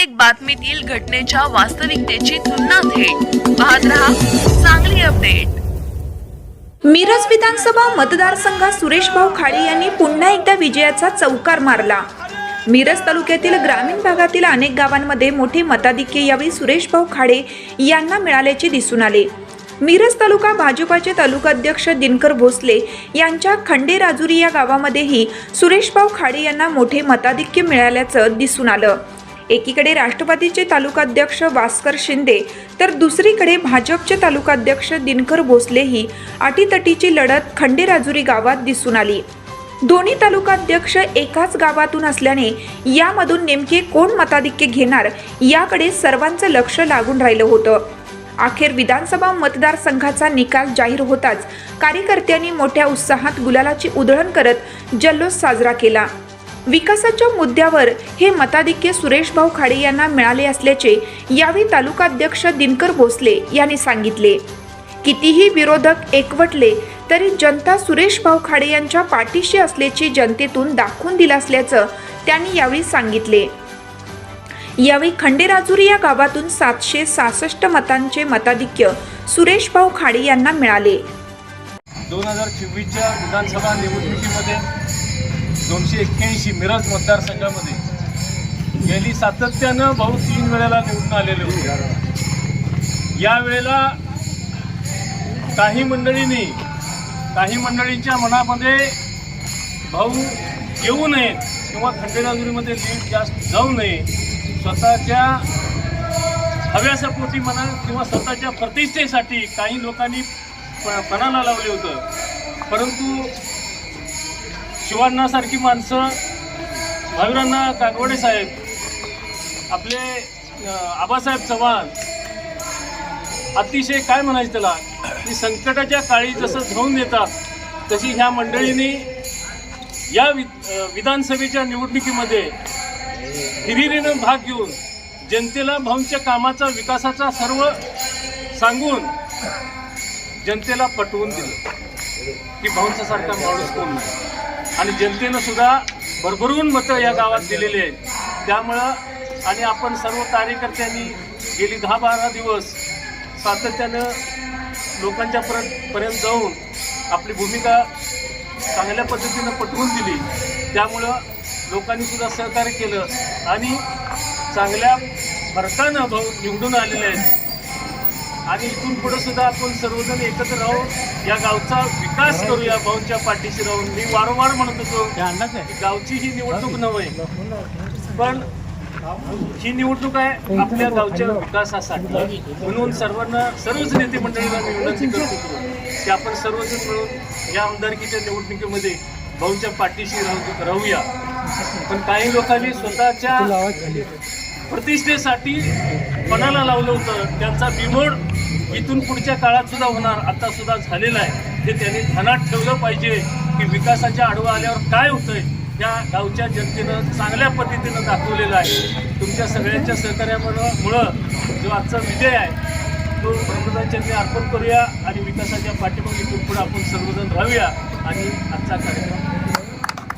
प्रत्येक बातमीतील घटनेच्या वास्तविकतेची तुलना थेट. पाहत रहा चांगली अपडेट मिरज विधानसभा मतदारसंघात सुरेशभाऊ खाडे यांनी पुन्हा एकदा विजयाचा चौकार मारला. मिरज तालुक्यातील ग्रामीण भागातील अनेक गावांमध्ये मोठे मताधिक्य यावेळी सुरेशभाऊ खाडे यांना मिळाल्याचे दिसून आले. मिरज तालुका भाजपाचे तालुकाध्यक्ष दिनकर भोसले यांच्या खंडेराजुरी या गावामध्येही सुरेशभाऊ खाडे यांना मोठे मताधिक्य मिळाल्याचं दिसून आलं. एकीकडे राष्ट्रवादीचे तालुकाध्यक्ष भास्कर शिंदे तर दुसरीकडे भाजपचे तालुकाध्यक्ष दिनकर भोसलेही अटीतटीची लढत खंडेराजुरी गावात दिसून आली. दोन्ही तालुकाध्यक्ष एकाच गावातून असल्याने यामधून नेमके कोण मताधिक्य घेणार याकडे सर्वांचं लक्ष लागून राहिलं होतं. अखेर विधानसभा मतदारसंघाचा निकाल जाहीर होताच कार्यकर्त्यांनी मोठ्या उत्साहात गुलालाची उधळण करत जल्लोष साजरा केला. विकासाच्या मुद्द्यावर हे मताधिक्य सुरेशभाऊ खाडे यांना मिळाले असल्याचे यावेळी तालुकाध्यक्ष दिनकर भोसले यांनी सांगितले. कितीही विरोधक एकवटले तरी जनता सुरेशभाऊ खाडे यांच्या पाठीशी असल्याचे जनतेतून दाखवून दिलं असल्याचं त्यांनी यावेळी सांगितले. यावेळी खंडेराजुरी या गावातून सातशे सहासष्ट मतांचे मताधिक्य सुरेशभाऊ खाडे यांना मिळाले. दोन हजार चोवीसच्या विधानसभा निवडणुकीमध्ये दोनशे एक्क्याऐंशी मिरज मतदारसंघामध्ये गेली सातत्यानं भाऊ तीन वेळेला निवडून आलेले होते. यावेळेला काही मंडळींनी काही मंडळींच्या मनामध्ये भाऊ येऊ नयेत किंवा खंडेराजुरीमध्ये लीड जास्त जाऊ नये स्वतःच्या हव्यासापोटी म्हणा किंवा स्वतःच्या प्रतिष्ठेसाठी काही लोकांनी प- पणाला लावले होतं. परंतु शिवांनासारखी माणसं भाविरांना कागवडे साहेब आपले आबासाहेब चव्हाण अतिशय काय म्हणायचं त्याला की संकटाच्या काळी जसं धावून येतात तशी ह्या मंडळींनी या वि विधानसभेच्या निवडणुकीमध्ये हिरिरीनं भाग घेऊन जनतेला भाऊंच्या कामाचा विकासाचा सर्व सांगून जनतेला पटवून दिलं. की भाऊंचा सारखा माणूस कोण नाही? आणि जनतेनं सुद्धा भरभरून मतं या गावात दिलेली आहेत. त्यामुळं आणि आपण सर्व कार्यकर्त्यांनी गेली दहा बारा दिवस सातत्यानं लोकांच्या पर्यंत पर्यंत जाऊन आपली भूमिका चांगल्या पद्धतीनं पटवून दिली. त्यामुळं लोकांनी सुद्धा सहकार्य केलं आणि चांगल्या फरकानं भाऊ निवडून आलेले आहेत. आणि इथून पुढं सुद्धा आपण सर्वजण एकत्र राहून या गावचा विकास करूया भाऊंच्या पाठीशी राहून. मी वारंवार म्हणत होतो गावची ही निवडणूक नव्हे. पण ही निवडणूक आहे आपल्या गावच्या विकासासाठी. म्हणून सर्वांना सर्वच नेते मंडळीला मी विनंती करतो की आपण सर्वजण मिळून या आमदारकीच्या निवडणुकीमध्ये भाऊंच्या पाठीशी राहू राहूया. पण काही लोकांनी स्वतःच्या प्रतिष्ठेसाठी पणाला लावलं होतं. त्यांचा बिमोड इथून पुढच्या काळात सुद्धा होणार आता सुद्धा झालेलं आहे. हे त्यांनी ध्यानात ठेवलं पाहिजे की विकासाच्या आडवा आल्यावर काय होतंय त्या गावच्या जनतेनं चांगल्या पद्धतीनं दाखवलेलं आहे. तुमच्या सगळ्यांच्या सहकार्यामुळं मुळं जो आजचा विजय आहे तो प्रबोधनच्या अर्पण करूया आणि विकासाच्या पाठीमागे पुढे आपण सर्वजण राहूया आणि आजचा कार्यक्रम